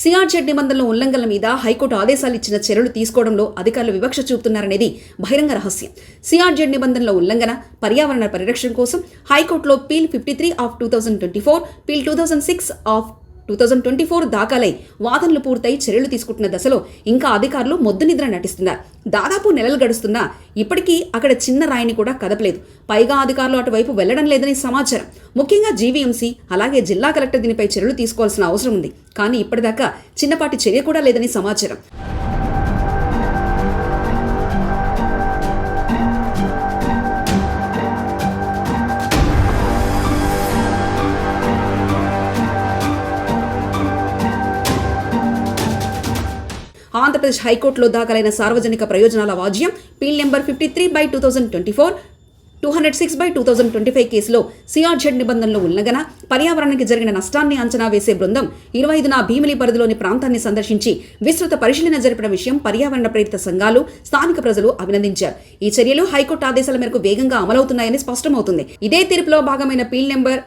CRZ నిబంధనల ఉల్లంఘనల మీద high court ఆదేశాలు ఇచ్చిన చర్యలు తీసుకోవడంలో అధికారులు వివక్ష చూపుతున్నారనేది బహిరంగ రహస్యం. సిఆర్జెడ్ నిబంధనల ఉల్లంఘన పర్యావరణ పరిరక్షణ కోసం హైకోర్టులో PIL fifty three of two thousand twenty four PIL two thousand six of two thousand twenty four దాఖలై వాదనలు పూర్తయి చర్యలు తీసుకుంటున్న దశలో ఇంకా అధికారులు మొద్దు నిద్ర నటిస్తున్నారు. దాదాపు నెలలు గడుస్తున్నా ఇప్పటికీ అక్కడ చిన్న రాయిని కూడా కదపలేదు. పైగా అధికారులు అటువైపు వెళ్ళడం లేదని సమాచారం. ముఖ్యంగా జీవీఎంసీ అలాగే జిల్లా కలెక్టర్ దీనిపై చర్యలు తీసుకోవాల్సిన అవసరం ఉంది. కానీ ఇప్పటిదాకా చిన్నపాటి చర్య కూడా లేదని సమాచారం. ఆంధ్రప్రదేశ్ హైకోర్టులో దాఖలైన సార్వజనిక ప్రయోజనాల వాజ్యం PIL number fifty three by two thousand twenty four two hundred six by two thousand twenty five కేసులో సిఆర్జెడ్ నిబంధనలు ఉల్లంఘన పర్యావరణానికి జరిగిన నష్టాన్ని అంచనా వేసే బృందం ఇరవై ఐదున భీమిలి పరిధిలోని ప్రాంతాన్ని సందర్శించి విస్తృత పరిశీలన జరిపిన విషయం పర్యావరణ ప్రేరిత సంఘాలు స్థానిక ప్రజలు అభినందించారు. ఈ చర్యలు హైకోర్టు ఆదేశాల మేరకు వేగంగా అమలవుతున్నాయని స్పష్టమవుతుంది. ఇదే తీర్పులో భాగమైన పీల్ నెంబర్